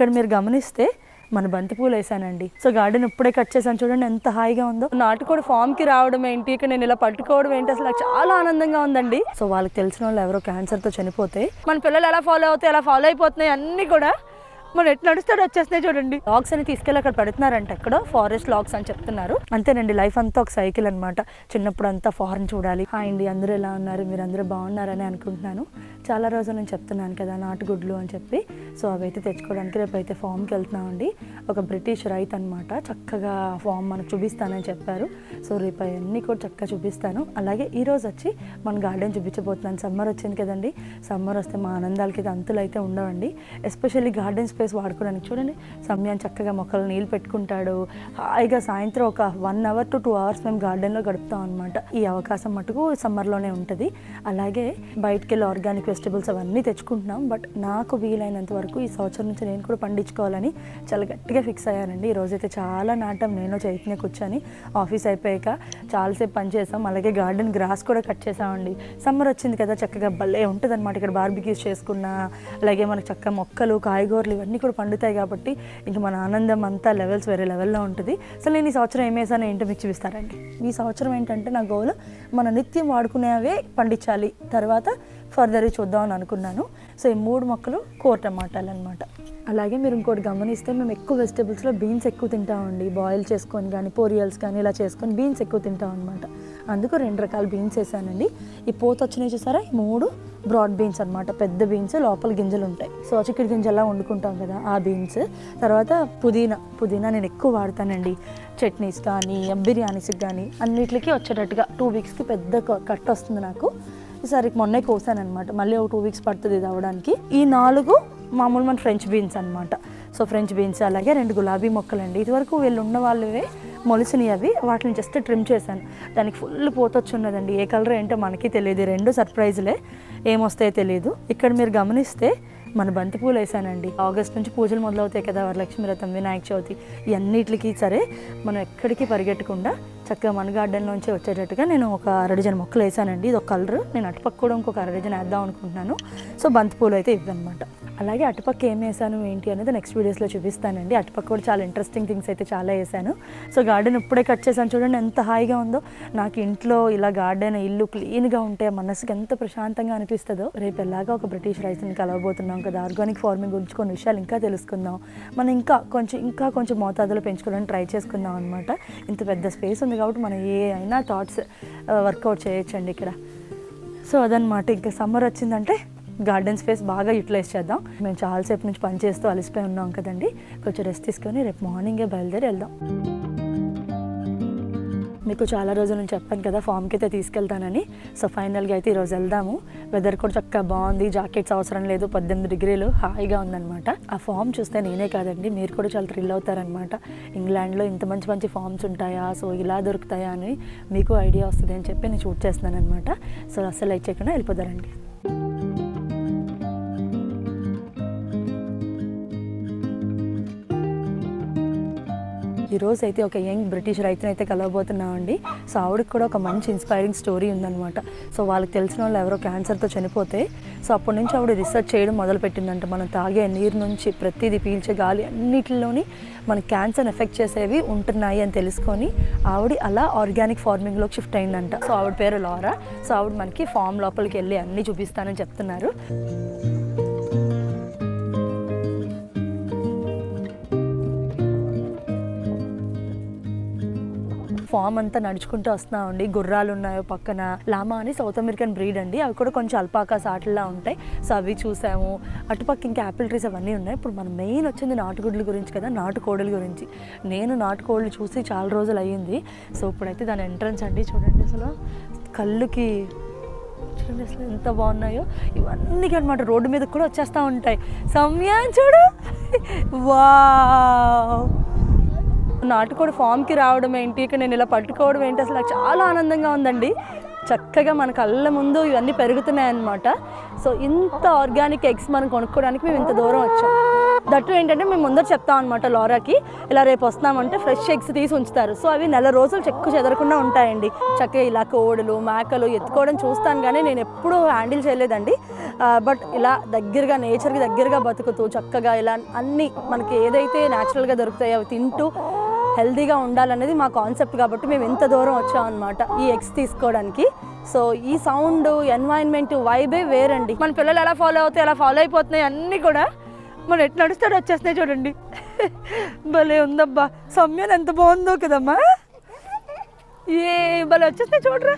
ఇక్కడ మీరు గమనిస్తే మన బంతిపూలు వేసానండి. సో గార్డెన్ ఇప్పుడే కట్ చేశాను చూడండి ఎంత హాయిగా ఉందో. నాటుకోడి ఫామ్కి రావడం ఏంటి? ఇక్కడ నేను ఇలా పట్టుకోవడం ఏంటి? అసలు చాలా ఆనందంగా ఉందండి. సో వాళ్ళకి తెలిసిన వాళ్ళు ఎవరో క్యాన్సర్తో చనిపోతే మన పిల్లలు ఎలా ఫాలో అవుతాయి ఎలా ఫాలో అయిపోతున్నాయి అన్ని కూడా. మనం ఎట్లా నడుస్తాడో వచ్చేస్తున్నాయి చూడండి. లాగ్స్ అని తీసుకెళ్ళి అక్కడ పెడుతున్నారంట ఎక్కడ ఫారెస్ట్ లాగ్స్ అని చెప్తున్నారు. అంతేనండి లైఫ్ అంతా ఒక సైకిల్ అనమాట చిన్నప్పుడు అంతా ఫారెన్ చూడాలి. హాయ్ అండి అందరూ ఎలా ఉన్నారు? మీరు అందరూ బాగున్నారని అనుకుంటున్నాను. చాలా రోజులు నేను చెప్తున్నాను కదా నాటుగుడ్లు అని చెప్పి. సో అవైతే తెచ్చుకోవడానికి రేపు అయితే ఫామ్కి వెళ్తున్నామండి. ఒక బ్రిటిష్ రైతు అనమాట చక్కగా ఫామ్ మనకు చూపిస్తానని చెప్పారు. సో రేపు అవన్నీ కూడా చక్కగా చూపిస్తాను. అలాగే ఈరోజు వచ్చి మన గార్డెన్ చూపించబోతున్నాను. సమ్మర్ వచ్చింది కదండి. సమ్మర్ వస్తే మా ఆనందాలకి అయితే అంతులు అయితే ఉండవండి. ఎస్పెషల్లీ గార్డెన్స్ స్పేస్ వాడుకోవడానికి చూడండి. సమయం చక్కగా మొక్కలు నీళ్ళు పెట్టుకుంటాడు. హాయిగా సాయంత్రం ఒక one hour to two hours మేము గార్డెన్లో గడుపుతాం అనమాట ఈ అవకాశం మటుకు సమ్మర్లోనే ఉంటుంది. అలాగే బయటికి వెళ్ళి ఆర్గానిక్ వెజిటబుల్స్ అవన్నీ తెచ్చుకుంటున్నాం. బట్ నాకు వీలైనంత వరకు ఈ సంవత్సరం నుంచి నేను కూడా పండించుకోవాలని చాలా గట్టిగా ఫిక్స్ అయ్యానండి. ఈ రోజైతే చాలా నాటం. నేను చైతన్య కూర్చొని ఆఫీస్ అయిపోయాక చాలాసేపు పని చేసాం. అలాగే గార్డెన్ గ్రాస్ కూడా కట్ చేసామండి. సమ్మర్ వచ్చింది కదా చక్కగా భలే ఉంటుంది అనమాట ఇక్కడ బార్బిక్యూస్ చేసుకున్న అలాగే మనకు చక్కగా మొక్కలు కాయగూరలు ఇవన్నీ కూడా పండుతాయి కాబట్టి ఇంకా మన ఆనందం అంతా లెవెల్స్ వేరే లెవెల్లో ఉంటుంది. అసలు నేను ఈ సంవత్సరం ఏమేసాను ఏంటో మీకు చూపిస్తారండి ఈ సంవత్సరం ఏంటంటే నా గోల్ మన నిత్యం వాడుకునేవే పండించాలి. తర్వాత ఫర్దర్ చూద్దాం అని అనుకున్నాను. సో ఈ మూడు మొక్కలు కోర టమాటాలు అనమాట అలాగే మీరు ఇంకోటి గమనిస్తే మేము ఎక్కువ వెజిటేబుల్స్లో బీన్స్ ఎక్కువ తింటామండి. బాయిల్ చేసుకొని కానీ పోరియల్స్ కానీ ఇలా చేసుకొని బీన్స్ ఎక్కువ తింటాం అనమాట అందుకు రెండు రకాల బీన్స్ వేసానండి. ఈ పోత వచ్చినాయి చూసారా? ఈ మూడు బ్రాడ్ బీన్స్ అనమాట పెద్ద బీన్స్ లోపల గింజలు ఉంటాయి. సో చిక్కుడు గింజలా వండుకుంటాం కదా ఆ బీన్స్. తర్వాత పుదీనా. పుదీనా నేను ఎక్కువ వాడతానండి. చట్నీస్ కానీ బిర్యానీస్కి కానీ అన్నిటికీ వచ్చేటట్టుగా టూ వీక్స్కి పెద్ద క- వస్తుంది నాకు. ఈసారి మొన్నే కోసాను అనమాట మళ్ళీ ఒక టూ వీక్స్ పడుతుంది ఇది అవ్వడానికి. ఈ నాలుగు మామూలు మన ఫ్రెంచ్ బీన్స్ అనమాట సో ఫ్రెంచ్ బీన్స్ అలాగే రెండు గులాబీ మొక్కలండి. ఇదివరకు వీళ్ళు ఉన్న వాళ్ళవే మొలిసినవి అవి. వాటిని జస్ట్ ట్రిమ్ చేశాను. దానికి ఫుల్ పోతొచ్చున్నదండి ఏ కలర్ ఏంటో మనకి తెలియదు. రెండు సర్ప్రైజ్లే ఏమొస్తాయో తెలియదు ఇక్కడ మీరు గమనిస్తే మన బంతిపూలు వేసానండి. ఆగస్ట్ నుంచి పూజలు మొదలవుతాయి కదా. వరలక్ష్మి వ్రతం వినాయక చవితి ఇవన్నిటికి సరే మనం ఎక్కడికి పరిగెట్టకుండా చక్కగా మన గార్డెన్లోంచి వచ్చేటట్టుగా నేను ఒక అరడిజన్ మొక్కలు వేసానండి. ఇది ఒక కలర్ నేను అటుపక్క కూడా ఇంకొక అరడజన్ వేద్దాం అనుకుంటున్నాను. సో బంతిపూలు అయితే ఇవ్వనమాట. అలాగే అటుపక్క ఏం వేసాను ఏంటి అనేది నెక్స్ట్ వీడియోస్లో చూపిస్తానండి. అటుపక్క కూడా చాలా ఇంట్రెస్టింగ్ థింగ్స్ అయితే చాలా వేసాను సో గార్డెన్ ఇప్పుడే కట్ చేశాను. చూడండి ఎంత హాయిగా ఉందో. నాకు ఇంట్లో ఇలా గార్డెన్ ఇల్లు క్లీన్గా ఉంటే మనసుకి ఎంత ప్రశాంతంగా అనిపిస్తుందో. రేపు ఎలాగా ఒక బ్రిటిష్ రైతుని కలవబోతున్నాం కదా. ఆర్గానిక్ ఫార్మింగ్ గురించి కొన్ని విషయాలు ఇంకా తెలుసుకుందాం. మనం ఇంకా కొంచెం ఇంకా కొంచెం మోతాదులో పెంచుకోవడానికి ట్రై చేసుకుందాం అనమాట ఇంత పెద్ద స్పేస్ ఉంది కాబట్టి మనం ఏ అయినా థాట్స్ వర్కౌట్ uh, చేయొచ్చండి ఇక్కడ. సో అదనమాట ఇంకా సమ్మర్ వచ్చిందంటే గార్డెన్ స్పేస్ బాగా యూటిలైజ్ చేద్దాం. మేము చాలాసేపు నుంచి పని చేస్తూ అలసిపోయి ఉన్నాం కదండి. కొంచెం రెస్ట్ తీసుకొని రేపు మార్నింగే బయలుదేరి వెళ్దాం. మీకు చాలా రోజుల నుంచి చెప్పాను కదా ఫామ్కి అయితే తీసుకెళ్తానని. సో ఫైనల్గా అయితే ఈరోజు వెళ్దాము. వెదర్ కూడా చక్కగా బాగుంది. జాకెట్స్ అవసరం లేదు. పద్దెనిమిది డిగ్రీలు హాయిగా ఉందన్నమాట. ఆ ఫామ్ చూస్తే నేనే కాదండి మీరు కూడా చాలా థ్రిల్ అవుతారనమాట ఇంగ్లాండ్లో ఇంత మంచి మంచి ఫామ్స్ ఉంటాయా? సో ఇలా దొరుకుతాయా అని మీకు ఐడియా వస్తుంది అని చెప్పి నేను షూట్ చేస్తున్నాను అనమాట సో అస్సలు అయితే చేయకుండా వెళ్ళిపోతారండి. ఈరోజు అయితే ఒక యంగ్ బ్రిటిష్ రైతుని అయితే కలవబోతున్నామండి. సో ఆవిడకి కూడా ఒక మంచి ఇన్స్పైరింగ్ స్టోరీ ఉందన్నమాట. సో వాళ్ళకి తెలిసిన వాళ్ళు ఎవరో క్యాన్సర్తో చనిపోతే సో అప్పటి నుంచి ఆవిడ రీసెర్చ్ చేయడం మొదలుపెట్టిందంట. మనం తాగే నీరు నుంచి ప్రతిదీ పీల్చే గాలి అన్నిటిలోని మన క్యాన్సర్ ఎఫెక్ట్ చేసేవి ఉంటున్నాయి అని తెలుసుకొని ఆవిడ అలా ఆర్గానిక్ ఫార్మింగ్లోకి షిఫ్ట్ అయిందంట. సో ఆవిడ పేరు లారా. సో ఆవిడ మనకి ఫామ్ లోపలికి వెళ్ళి అన్నీ చూపిస్తానని చెప్తున్నారు. ఫామ్ అంతా నడుచుకుంటూ వస్తున్నామండి. గుర్రాలు ఉన్నాయో పక్కన. లామా అని సౌత్ అమెరికన్ బ్రీడ్ అండి. అవి కూడా కొంచెం అల్పాకా సాటిల్లా ఉంటాయి. సో అవి చూసాము. అటుపక్క ఇంకా యాపిల్ ట్రీస్ అవన్నీ ఉన్నాయి. ఇప్పుడు మనం మెయిన్ వచ్చింది నాటుగుడ్ల గురించి కదా నాటుకోడల గురించి. నేను నాటుకోళ్ళు చూసి చాలా రోజులు అయ్యింది. సో ఇప్పుడైతే దాని ఎంట్రన్స్ అండి. చూడండి అసలు. కళ్ళుకి చూడండి అసలు ఎంత బాగున్నాయో. ఇవన్నీ అనమాట రోడ్డు మీద కూడా వచ్చేస్తూ ఉంటాయి. సమయం చూడు. వా నాటుకోడి ఫామ్కి రావడం ఏంటి ఇక్కడ నేను ఇలా పట్టుకోవడం ఏంటి అసలు చాలా ఆనందంగా ఉందండి. చక్కగా మన కళ్ళ ముందు ఇవన్నీ పెరుగుతున్నాయన్నమాట. సో ఇంత ఆర్గానిక్ ఎగ్స్ మనం కొనుక్కోవడానికి మేము ఇంత దూరం వచ్చాం. దట్టు ఏంటంటే మేము ముందర చెప్తాం అనమాట లోరాకి ఇలా రేపు వస్తామంటే ఫ్రెష్ ఎగ్స్ తీసి ఉంచుతారు. సో అవి నెల రోజులు చెక్కు చెదరకుండా ఉంటాయండి. చక్కగా ఇలా కోడులు మేకలు ఎత్తుకోవడం చూస్తాను కానీ నేను ఎప్పుడూ హ్యాండిల్ చేయలేదండి. బట్ ఇలా దగ్గరగా నేచర్కి దగ్గరగా బతుకుతూ చక్కగా ఇలా అన్ని మనకి ఏదైతే న్యాచురల్గా దొరుకుతాయో అవి తింటూ హెల్తీగా ఉండాలనేది మా కాన్సెప్ట్ కాబట్టి మేము ఎంత దూరం వచ్చాం అనమాట ఈ ఎగ్స్ తీసుకోవడానికి. సో ఈ సౌండ్ ఎన్వైరన్మెంట్ వైబే వేరండి. మన పిల్లలు ఎలా ఫాలో అవుతాయి ఎలా ఫాలో అయిపోతున్నాయి అన్నీ కూడా మనం ఎట్లా నడుస్తాడో వచ్చేస్తున్నాయి చూడండి. భలే ఉందబ్బా. సౌమ్యాన్ ఎంత బాగుందో కదమ్మా. ఏ భలే వచ్చేస్తున్నాయి చూడరా.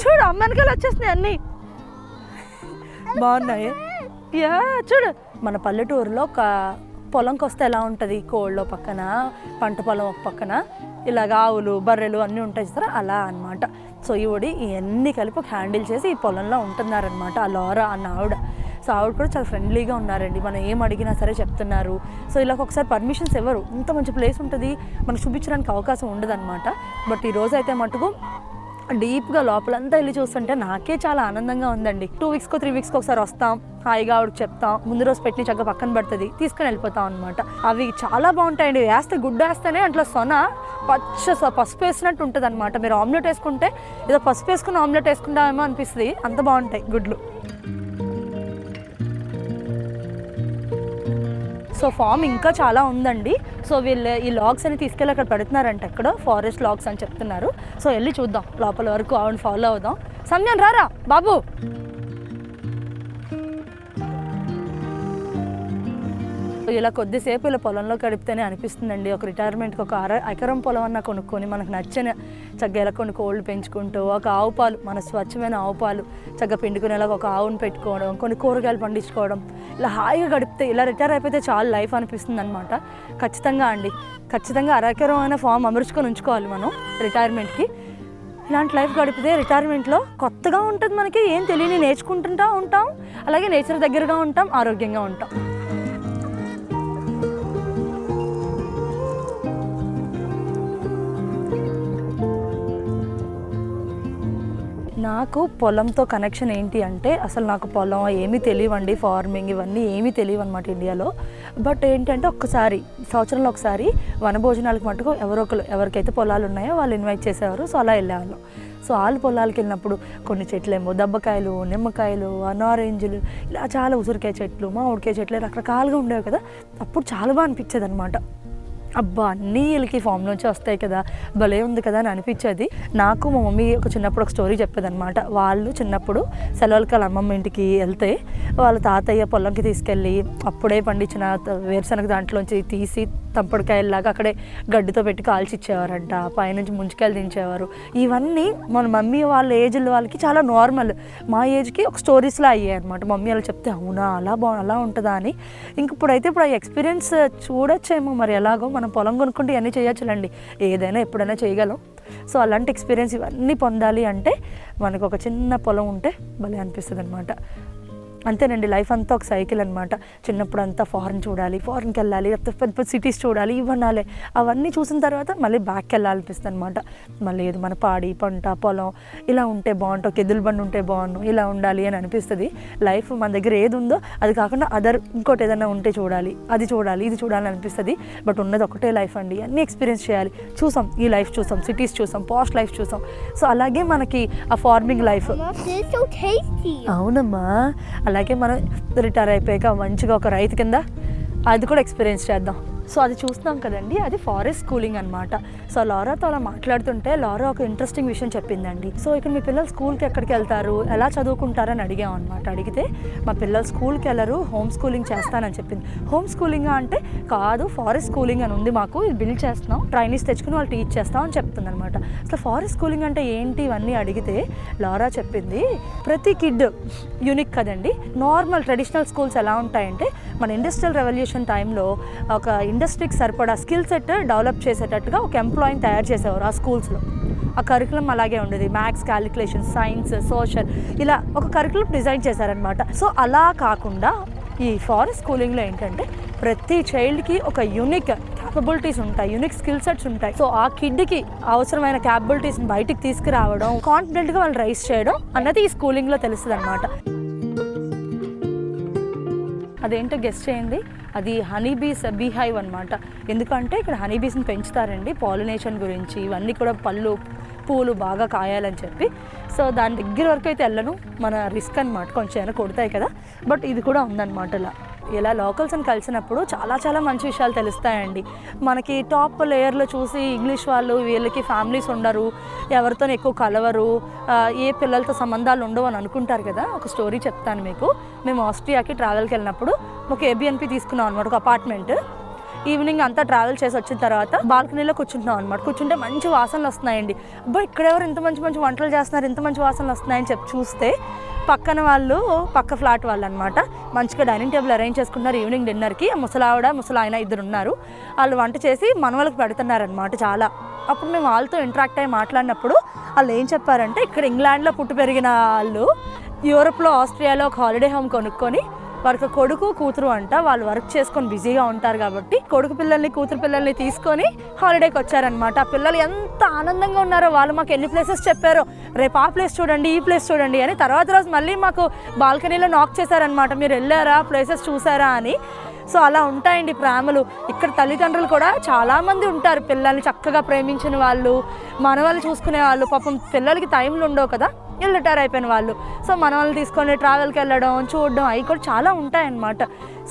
చూడు అమ్మ వెనకాల వచ్చేస్తున్నాయి అన్నీ. బాగున్నాయి? యా చూడు. మన పల్లెటూరులో ఒక పొలంకి వస్తే ఎలా ఉంటుంది? కోళ్ళ పక్కన పంట పొలం ఒక పక్కన ఇలాగ ఆవులు బర్రెలు అన్నీ ఉంటాయి చూస్తారా అలా అన్నమాట. సో ఈవిడి ఇవన్నీ కలిపి ఒక హ్యాండిల్ చేసి ఈ పొలంలో ఉంటున్నారనమాట ఆ లోరా అన్న ఆవిడ సో ఆవిడ కూడా చాలా ఫ్రెండ్లీగా ఉన్నారండి. మనం ఏం అడిగినా సరే చెప్తున్నారు. సో ఇలా ఒకసారి పర్మిషన్స్ ఎవరు ఇంత మంచి ప్లేస్ ఉంటుంది. మనకు చూపించడానికి అవకాశం ఉండదన్నమాట. బట్ ఈరోజు అయితే మటుకు డీప్గా లోపలంతా వెళ్ళి చూస్తుంటే నాకే చాలా ఆనందంగా ఉందండి. టూ వీక్స్కో త్రీ వీక్స్కి ఒకసారి వస్తాం హాయిగా ఆవిడకి చెప్తాం ముందు రోజు పెట్టిన చక్కగా పక్కన పడుతుంది తీసుకుని వెళ్ళిపోతాం అనమాట అవి చాలా బాగుంటాయండి. వేస్తే గుడ్డ వేస్తేనే అట్లా సొన పచ్చ పసుపు వేసినట్టు ఉంటుంది అనమాట మీరు ఆమ్లెట్ వేసుకుంటే ఏదో పసుపు వేసుకుని ఆమ్లెట్ వేసుకుంటామేమో అనిపిస్తుంది. అంత బాగుంటాయి గుడ్లు. సో ఫామ్ ఇంకా చాలా ఉందండి. సో వీళ్ళు ఈ లాగ్స్ అని తీసుకెళ్ళి అక్కడ పెడుతున్నారంట అక్కడ ఫారెస్ట్ లాగ్స్ అని చెప్తున్నారు. సో వెళ్ళి చూద్దాం లోపల వరకు ఆవిడ ఫాలో అవుదాం. సంజన్ రారా బాబు. ఇలా కొద్దిసేపు ఇలా పొలంలో గడిపితేనే అనిపిస్తుందండి. ఒక రిటైర్మెంట్కి ఒక అర ఎకరం పొలం అన్న కొనుక్కొని మనకు నచ్చిన చక్కగా ఇలా కొన్ని కోళ్ళు పెంచుకుంటూ ఒక ఆవు పాలు మన స్వచ్ఛమైన ఆవు పాలు చక్కగా పిండుకునేలాగా ఒక ఆవును పెట్టుకోవడం కొన్ని కూరగాయలు పండించుకోవడం ఇలా హాయిగా గడిపితే ఇలా రిటైర్ అయిపోతే చాలా లైఫ్ అనిపిస్తుంది అనమాట ఖచ్చితంగా అండి. ఖచ్చితంగా అరెకరం అయిన ఫామ్ అమర్చుకొని ఉంచుకోవాలి మనం రిటైర్మెంట్కి ఇలాంటి లైఫ్ గడిపితే రిటైర్మెంట్లో కొత్తగా ఉంటుంది మనకి ఏం తెలియని నేర్చుకుంటుంటా ఉంటాం అలాగే నేచర్ దగ్గరగా ఉంటాం ఆరోగ్యంగా ఉంటాం. నాకు పొలంతో కనెక్షన్ ఏంటి అంటే అసలు నాకు పొలం ఏమీ తెలియవండి ఫార్మింగ్ ఇవన్నీ ఏమీ తెలియవు అనమాట ఇండియాలో. బట్ ఏంటంటే ఒక్కసారి సంవత్సరంలో ఒకసారి వనభోజనాలకు మటుకు ఎవరో ఒకరు ఎవరికైతే పొలాలు ఉన్నాయో వాళ్ళు ఇన్వైట్ చేసేవారు. సో అలా వెళ్ళేవాళ్ళం. సో వాళ్ళు పొలాలకు వెళ్ళినప్పుడు కొన్ని చెట్లేమో దబ్బకాయలు నిమ్మకాయలు అనారెంజులు ఇలా చాలా ఉసిరికాయ చెట్లు మామిడికాయ చెట్లు రకరకాలుగా ఉండేవి కదా. అప్పుడు చాలా బాగా అనిపించేది అనమాట అబ్బా అన్నీ వీళ్ళకి ఫామ్ నుంచి వస్తాయి కదా. భలే ఉంది కదా అని అనిపించేది. నాకు మా మమ్మీ ఒక చిన్నప్పుడు ఒక స్టోరీ చెప్పేదనమాట వాళ్ళు చిన్నప్పుడు సెలవులకి వాళ్ళ అమ్మమ్మ ఇంటికి వెళ్తే వాళ్ళ తాతయ్య పొలంకి తీసుకెళ్ళి అప్పుడే పండించిన వేరుశనగ దాంట్లోంచి తీసి తంపడికాయల్లాగా అక్కడే గడ్డితో పెట్టి కాల్చి ఇచ్చేవారంట పైనుంచి ముంచుకాయలు దించేవారు. ఇవన్నీ మన మమ్మీ వాళ్ళ ఏజ్లో వాళ్ళకి చాలా నార్మల్ మా ఏజ్కి ఒక స్టోరీస్లా అయ్యాయి అనమాట మమ్మీ వాళ్ళు చెప్తే అవునా అలా బా అలా ఉంటుందా అని. ఇంక ఇప్పుడైతే ఇప్పుడు ఆ ఎక్స్పీరియన్స్ చూడొచ్చేమో మరి ఎలాగో మనం పొలం కొనుక్కుంటే ఇవన్నీ చేయొచ్చులండి. ఏదైనా ఎప్పుడైనా చేయగలం. సో అలాంటి ఎక్స్పీరియన్స్ ఇవన్నీ పొందాలి అంటే మనకు ఒక చిన్న పొలం ఉంటే భలే అనిపిస్తుంది అనమాట అంతేనండి లైఫ్ అంతా ఒక సైకిల్ అనమాట చిన్నప్పుడు అంతా ఫారెన్ చూడాలి ఫారెన్కి వెళ్ళాలి లేకపోతే పెద్ద పెద్ద సిటీస్ చూడాలి ఇవన్నాలే అవన్నీ చూసిన తర్వాత మళ్ళీ బ్యాక్కి వెళ్ళాలనిపిస్తుంది అనమాట మళ్ళీ ఏది మన పాడి పంట పొలం ఇలా ఉంటే బాగుంటాం కెద్దుల బండి ఉంటే బాగుండు ఇలా ఉండాలి అని అనిపిస్తుంది. లైఫ్ మన దగ్గర ఏది ఉందో అది కాకుండా అదర్ ఇంకోటి ఏదైనా ఉంటే చూడాలి అది చూడాలి ఇది చూడాలి అనిపిస్తుంది. బట్ ఉన్నది ఒకటే లైఫ్ అండి అన్నీ ఎక్స్పీరియన్స్ చేయాలి. చూసాం ఈ లైఫ్ చూసాం సిటీస్ చూసాం పాస్ట్ లైఫ్ చూసాం. సో అలాగే మనకి ఆ ఫార్మింగ్ లైఫ్. అవునమ్మా అలాగే మనం రిటైర్ అయిపోయాక మంచిగా ఒక రైతు కింద అది కూడా ఎక్స్పీరియన్స్ చేద్దాం. సో అది చూస్తున్నాం కదండి. అది ఫారెస్ట్ స్కూలింగ్ అనమాట సో లారాతో అలా మాట్లాడుతుంటే లారా ఒక ఇంట్రెస్టింగ్ విషయం చెప్పిందండి. సో ఇక్కడ మీ పిల్లలు స్కూల్కి ఎక్కడికి వెళ్తారు? ఎలా చదువుకుంటారని అడిగాం అనమాట అడిగితే మా పిల్లలు స్కూల్కి వెళ్ళరు హోమ్ స్కూలింగ్ చేస్తానని చెప్పింది. హోమ్ స్కూలింగ్ అంటే కాదు ఫారెస్ట్ స్కూలింగ్ అని ఉంది మాకు. ఇది బిల్డ్ చేస్తున్నాం. ట్రైనీస్ తెచ్చుకుని వాళ్ళు టీచ్ చేస్తాం అని చెప్తుంది అనమాట అసలు ఫారెస్ట్ స్కూలింగ్ అంటే ఏంటి ఇవన్నీ అడిగితే లారా చెప్పింది ప్రతి కిడ్ యూనిక్ కదండి. నార్మల్ ట్రెడిషనల్ స్కూల్స్ ఎలా ఉంటాయంటే మన ఇండస్ట్రియల్ రెవల్యూషన్ టైంలో ఒక ఇండస్ట్రీకి సరిపడా స్కిల్ సెట్ డెవలప్ చేసేటట్టుగా ఒక ఎంప్లాయీని తయారు చేసేవారు ఆ స్కూల్స్లో ఆ కరికులం అలాగే ఉండేది. మ్యాథ్స్ క్యాలిక్యులేషన్ సైన్స్ సోషల్ ఇలా ఒక కరికులం డిజైన్ చేశారనమాట సో అలా కాకుండా ఈ ఫారెస్ట్ స్కూలింగ్లో ఏంటంటే ప్రతి చైల్డ్కి ఒక యూనిక్ క్యాపబిలిటీస్ ఉంటాయి యూనిక్ స్కిల్ సెట్స్ ఉంటాయి. సో ఆ కిడ్కి అవసరమైన క్యాపబిలిటీస్ని బయటికి తీసుకురావడం కాన్ఫిడెంట్గా వాళ్ళు రైస్ చేయడం అన్నది ఈ స్కూలింగ్లో తెలుస్తుంది అనమాట అదేంటో గెస్ట్ చేయండి. అది హనీ బీస్ బీహైవ్ అనమాట ఎందుకంటే ఇక్కడ హనీ బీస్ని పెంచుతారండి పాలినేషన్ గురించి ఇవన్నీ కూడా పళ్ళు పూలు బాగా కాయాలని చెప్పి. సో దాని దగ్గర వరకు అయితే వెళ్ళను. మన రిస్క్ అనమాట కొంచెం ఏమైనా కొడతాయి కదా. బట్ ఇది కూడా ఉందన్నమాట ఇలా ఇలా లోకల్స్ని కలిసినప్పుడు చాలా చాలా మంచి విషయాలు తెలుస్తాయండి. మనకి టాప్ లేయర్లో చూసి ఇంగ్లీష్ వాళ్ళు వీళ్ళకి ఫ్యామిలీస్ ఉండరు ఎవరితో ఎక్కువ కలవరు ఏ పిల్లలతో సంబంధాలు ఉండవు అని అనుకుంటారు కదా? ఒక స్టోరీ చెప్తాను మీకు. మేము ఆస్ట్రియాకి ట్రావెల్కి వెళ్ళినప్పుడు ఒక ఏబిఎన్పి తీసుకున్నాం అనమాట ఒక అపార్ట్మెంట్ ఈవినింగ్ అంతా ట్రావెల్ చేసి వచ్చిన తర్వాత బాల్కనీలో కూర్చుంటున్నాం అనమాట కూర్చుంటే మంచి వాసనలు వస్తున్నాయండి. అబ్బా ఇక్కడెవరు ఇంత మంచి మంచి వంటలు చేస్తున్నారు ఇంత మంచి వాసనలు వస్తున్నాయని చెప్పి చూస్తే పక్కన వాళ్ళు పక్క ఫ్లాట్ వాళ్ళు అనమాట మంచిగా డైనింగ్ టేబుల్ అరేంజ్ చేసుకున్నారు ఈవినింగ్ డిన్నర్కి. ముసలావిడ ముసలాయన ఇద్దరు ఉన్నారు వాళ్ళు వంట చేసి మనవలకు పెడుతున్నారనమాట చాలా. అప్పుడు మేము వాళ్ళతో ఇంటరాక్ట్ అయ్యి మాట్లాడినప్పుడు వాళ్ళు ఏం చెప్పారంటే ఇక్కడ ఇంగ్లాండ్లో పుట్టి పెరిగిన వాళ్ళు యూరోప్లో ఆస్ట్రియాలో ఒక హాలిడే హోమ్ కొనుక్కొని వారికి కొడుకు కూతురు అంట. వాళ్ళు వర్క్ చేసుకొని బిజీగా ఉంటారు కాబట్టి కొడుకు పిల్లల్ని కూతురు పిల్లల్ని తీసుకొని హాలిడేకి వచ్చారనమాట ఆ పిల్లలు ఎంత ఆనందంగా ఉన్నారో వాళ్ళు మాకు ఎన్ని ప్లేసెస్ చెప్పారో. రేపు ఆ ప్లేస్ చూడండి ఈ ప్లేస్ చూడండి అని తర్వాత రోజు మళ్ళీ మాకు బాల్కనీలో నాక్ చేశారనమాట మీరు వెళ్ళారా? ప్లేసెస్ చూసారా అని. సో అలా ఉంటాయండి ప్రేమలు. ఇక్కడ తల్లిదండ్రులు కూడా చాలామంది ఉంటారు పిల్లల్ని చక్కగా ప్రేమించిన వాళ్ళు మనవాళ్ళు చూసుకునే వాళ్ళు. పాపం పిల్లలకి టైంలు ఉండవు కదా. ఇల్లు రిటైర్ అయిపోయిన వాళ్ళు. సో మన వాళ్ళని తీసుకొని ట్రావెల్కి వెళ్ళడం చూడడం అవి కూడా చాలా ఉంటాయన్నమాట.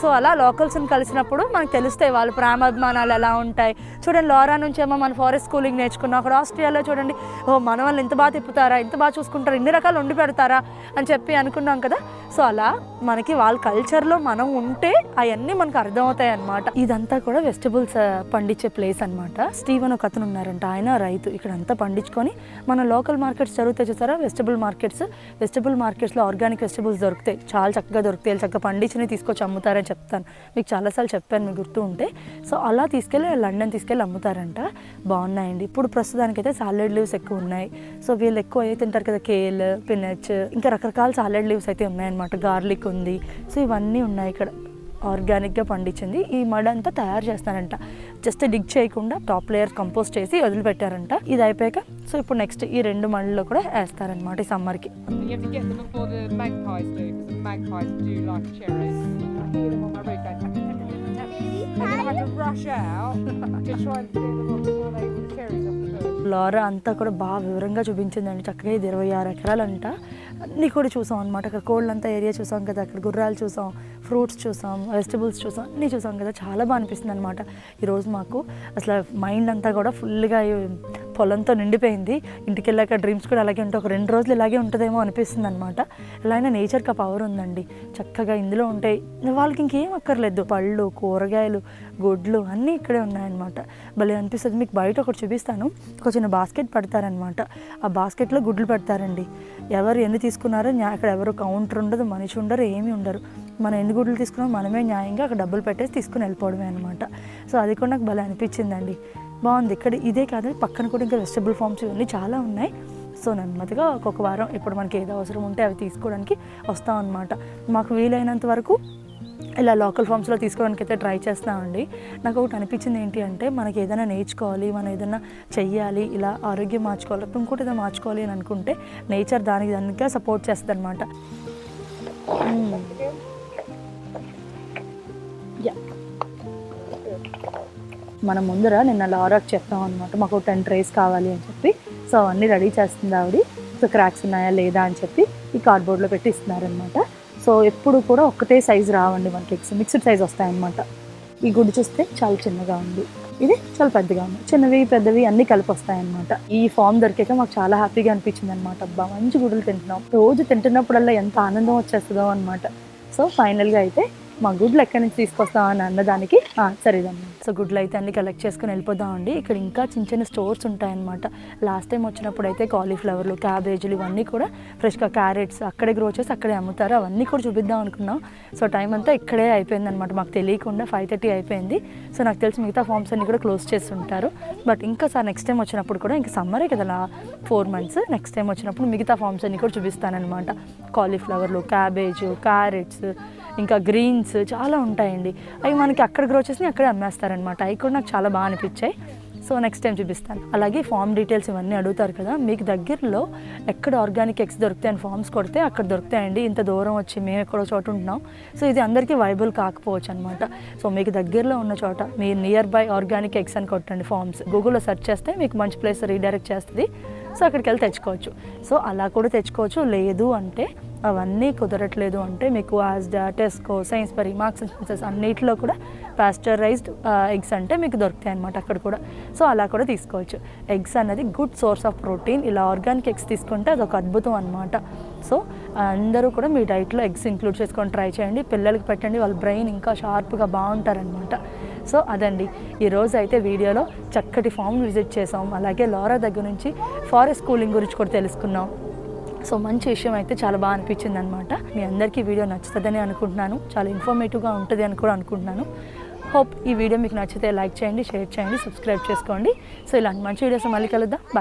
సో అలా లోకల్స్ని కలిసినప్పుడు మనకు తెలుస్తాయి వాళ్ళ ప్రేమాభిమానాలు ఎలా ఉంటాయి. చూడండి లోరా నుంచి ఏమో మన ఫారెస్ట్ స్కూలింగ్ నేర్చుకున్నాం. అక్కడ ఆస్ట్రియాలో చూడండి ఓ మన వాళ్ళు ఇంత బాగా తిప్పుతారా ఇంత బాగా చూసుకుంటారా ఇన్ని రకాలు వండి పెడతారా అని చెప్పి అనుకున్నాం కదా. సో అలా మనకి వాళ్ళ కల్చర్లో మనం ఉంటే అవన్నీ మనకు అర్థమవుతాయి అనమాట ఇదంతా కూడా వెజిటబుల్స్ పండించే ప్లేస్ అనమాట స్టీవెన్ ఒక అతను ఉన్నారంట ఆయన రైతు. ఇక్కడ అంతా పండించుకొని మన లోకల్ మార్కెట్స్ జరుగుతాయి చూసారా? వెజిటబుల్ మార్కెట్స్ వెజిటబుల్ మార్కెట్స్లో ఆర్గానిక్ వెజిటబుల్స్ దొరుకుతాయి. చాలా చక్కగా దొరుకుతాయి. చక్కగా పండించినవి తీసుకొచ్చి అమ్ముతారని చెప్తాను. మీకు చాలాసార్లు చెప్పాను మీకు గుర్తు ఉంటే. సో అలా తీసుకెళ్ళి లండన్ తీసుకెళ్ళి అమ్ముతారంట. బాగున్నాయండి. ఇప్పుడు ప్రస్తుతానికైతే సాలెడ్ లీవ్స్ ఎక్కువ ఉన్నాయి. సో వీళ్ళు ఎక్కువ అయితే తింటారు కదా కేల్ పినచ్ ఇంకా రకరకాల సాలెడ్ లీవ్స్ అయితే ఉన్నాయన్నమాట. గార్లిక్ ఉంది. సో ఇవన్నీ ఉన్నాయి ఇక్కడ. ఆర్గానిక్గా పండించింది. ఈ మడ్ అంతా తయారు చేస్తారంట. జస్ట్ డిగ్ చేయకుండా టాప్ లేయర్ కంపోస్ట్ చేసి వదిలిపెట్టారంట. ఇది అయిపోయాక సో ఇప్పుడు నెక్స్ట్ ఈ రెండు మళ్ళలో కూడా వేస్తారనమాట ఈ సమ్మర్కి. feeling లారా అంతా కూడా బాగా వివరంగా చూపించిందండి. చక్కగా ఇది ఇరవై ఆరు ఎకరాలు అంట అన్నీ కూడా చూసాం అనమాట అక్కడ కోళ్ళంతా ఏరియా చూసాం కదా. అక్కడ గుర్రాలు చూసాం ఫ్రూట్స్ చూసాం వెజిటబుల్స్ చూసాం అన్నీ చూసాం కదా. చాలా బాగా అనిపిస్తుంది అనమాట ఈరోజు మాకు అసలు మైండ్ అంతా కూడా ఫుల్గా పొలంతో నిండిపోయింది. ఇంటికి వెళ్ళాక డ్రీమ్స్ కూడా అలాగే ఉంటాయి. ఒక రెండు రోజులు ఇలాగే ఉంటుందేమో అనిపిస్తుంది అనమాట ఇలా అయినా నేచర్కి ఆ పవర్ ఉందండి. చక్కగా ఇందులో ఉంటాయి వాళ్ళకి ఇంకేం అక్కర్లేదు. పళ్ళు కూరగాయలు గుడ్లు అన్నీ ఇక్కడే ఉన్నాయన్నమాట. భలే అనిపిస్తుంది. మీకు బయట ఒకటి చూపిస్తాను. ఒక చిన్న బాస్కెట్ పెడతారనమాట ఆ బాస్కెట్లో గుడ్లు పెడతారండి. ఎవరు ఎన్ని తీసుకున్నారో అక్కడ ఎవరు కౌంటర్ ఉండదు మనిషి ఉండరు ఏమీ ఉండరు. మనం ఎన్ని గుడ్లు తీసుకున్నాం మనమే న్యాయంగా అక్కడ డబ్బులు పెట్టేసి తీసుకుని వెళ్ళిపోవడమే అనమాట సో అది కూడా నాకు భలే అనిపించిందండి. బాగుంది. ఇక్కడ ఇదే కాదు పక్కన కూడా ఇంకా వెజిటబుల్ ఫార్మ్స్ ఇవన్నీ చాలా ఉన్నాయి. సో నెమ్మదిగా ఒక్కొక్క వారం ఇప్పుడు మనకి ఏదో అవసరం ఉంటే అవి తీసుకోవడానికి వస్తాం అనమాట మాకు వీలైనంత వరకు ఇలా లోకల్ ఫామ్స్లో తీసుకోవడానికి అయితే ట్రై చేస్తామండి నాకు ఒకటి అనిపించింది ఏంటి అంటే మనకి ఏదైనా నేర్చుకోవాలి మనం ఏదైనా చెయ్యాలి ఇలా ఆరోగ్యం మార్చుకోవాలి ఇంకోటి ఏదైనా మార్చుకోవాలి అని అనుకుంటే నేచర్ దానికి దానిగా సపోర్ట్ చేస్తుంది అనమాట మన ముందర నిన్న లారాకి చెప్తాం అనమాట మాకు టెన్ ట్రేస్ కావాలి అని చెప్పి. సో అవన్నీ రెడీ చేస్తుంది ఆవిడ. సో క్రాక్స్ ఉన్నాయా లేదా అని చెప్పి ఈ కార్డ్బోర్డ్లో పెట్టి ఇస్తున్నారనమాట సో ఎప్పుడు కూడా ఒకటే సైజు రావండి మనకి ఎగ్స్ మిక్స్డ్ సైజ్ వస్తాయన్నమాట. ఈ గుడి చూస్తే చాలా చిన్నగా ఉంది. ఇది చాలా పెద్దగా ఉంది. చిన్నవి పెద్దవి అన్ని కలిపి వస్తాయన్నమాట. ఈ ఫామ్ దొరికాక మాకు చాలా హ్యాపీగా అనిపించింది అనమాట అబ్బా మంచి గుడులు తింటున్నాం. రోజు తింటున్నప్పుడల్లా ఎంత ఆనందం వచ్చేస్తుందో అనమాట సో ఫైనల్గా అయితే మా గుడ్లు ఎక్కడి నుంచి తీసుకొస్తామని అన్నదానికి? సరేదమ్మా సో గుడ్లు అయితే అన్ని కలెక్ట్ చేసుకుని వెళ్ళిపోదామండి ఇక్కడ ఇంకా చిన్న చిన్న స్టోర్స్ ఉంటాయన్నమాట. లాస్ట్ టైం వచ్చినప్పుడు అయితే కాలీఫ్లవర్లు క్యాబేజీలు ఇవన్నీ కూడా ఫ్రెష్గా క్యారెట్స్ అక్కడే గ్రో చేసి అక్కడే అమ్ముతారు. అవన్నీ కూడా చూపిద్దాం అనుకున్నాం. సో టైం అంతా ఇక్కడే అయిపోయింది అనమాట మాకు తెలియకుండా ఫైవ్ థర్టీ అయిపోయింది. సో నాకు తెలిసి మిగతా ఫామ్స్ అన్ని కూడా క్లోజ్ చేస్తుంటారు బట్ ఇంకా సార్ నెక్స్ట్ టైం వచ్చినప్పుడు కూడా ఇంకా సమ్మరే కదా ఫోర్ మంత్స్ నెక్స్ట్ టైం వచ్చినప్పుడు మిగతా ఫామ్స్ అన్ని కూడా చూపిస్తానమాట కాలీఫ్లవర్లు క్యాబేజ్ క్యారెట్స్ ఇంకా గ్రీన్స్ చాలా ఉంటాయండి. అవి మనకి అక్కడ గ్రో చేసి అక్కడే అమ్మేస్తారనమాట అవి కూడా నాకు చాలా బాగా అనిపించాయి. సో నెక్స్ట్ టైం చూపిస్తాను. అలాగే ఫామ్ డీటెయిల్స్ ఇవన్నీ అడుగుతారు కదా మీకు దగ్గరలో ఎక్కడ ఆర్గానిక్ ఎగ్స్ దొరుకుతాయి అని ఫామ్స్ కొడితే అక్కడ దొరుకుతాయండి. ఇంత దూరం వచ్చి మేము ఎక్కడో చోట ఉంటున్నాం. సో ఇది అందరికీ వైబుల్ కాకపోవచ్చు అనమాట సో మీకు దగ్గరలో ఉన్న చోట మీ నియర్ బై ఆర్గానిక్ ఎగ్స్ అని కొట్టండి ఫామ్స్ గూగుల్లో సెర్చ్ చేస్తే మీకు మంచి ప్లేస్ రీడైరెక్ట్ చేస్తుంది. సో అక్కడికి వెళ్ళి తెచ్చుకోవచ్చు. సో అలా కూడా తెచ్చుకోవచ్చు. లేదు అంటే అవన్నీ కుదరట్లేదు అంటే మీకు Asda Tesco Sainsbury's Marks and అన్నిటిలో కూడా పాస్చరైజ్డ్ ఎగ్స్ అంటే మీకు దొరుకుతాయి అనమాట అక్కడ కూడా. సో అలా కూడా తీసుకోవచ్చు. ఎగ్స్ అనేది గుడ్ సోర్స్ ఆఫ్ ప్రోటీన్ ఇలా ఆర్గానిక్ ఎగ్స్ తీసుకుంటే అదొక అద్భుతం అనమాట సో అందరూ కూడా మీ డైట్లో ఎగ్స్ ఇంక్లూడ్ చేసుకొని ట్రై చేయండి. పిల్లలకి పెట్టండి. వాళ్ళ బ్రెయిన్ ఇంకా షార్ప్గా బాగుంటారనమాట సో అదండి. ఈరోజు అయితే వీడియోలో చక్కటి ఫామ్ విజిట్ చేసాం. అలాగే లారా దగ్గర నుంచి ఫారెస్ట్ కూలింగ్ గురించి కూడా తెలుసుకున్నాం. సో మంచి విషయం అయితే చాలా బాగా అనిపించింది అనమాట మీ అందరికీ వీడియో నచ్చుతుందని అనుకుంటున్నాను. చాలా ఇన్ఫర్మేటివ్గా ఉంటుంది అని కూడా అనుకుంటున్నాను. హోప్ ఈ వీడియో మీకు నచ్చితే లైక్ చేయండి షేర్ చేయండి సబ్స్క్రైబ్ చేసుకోండి. సో ఇలాంటి మంచి వీడియోస్ మళ్ళీ కలుద్దాం. బాయ్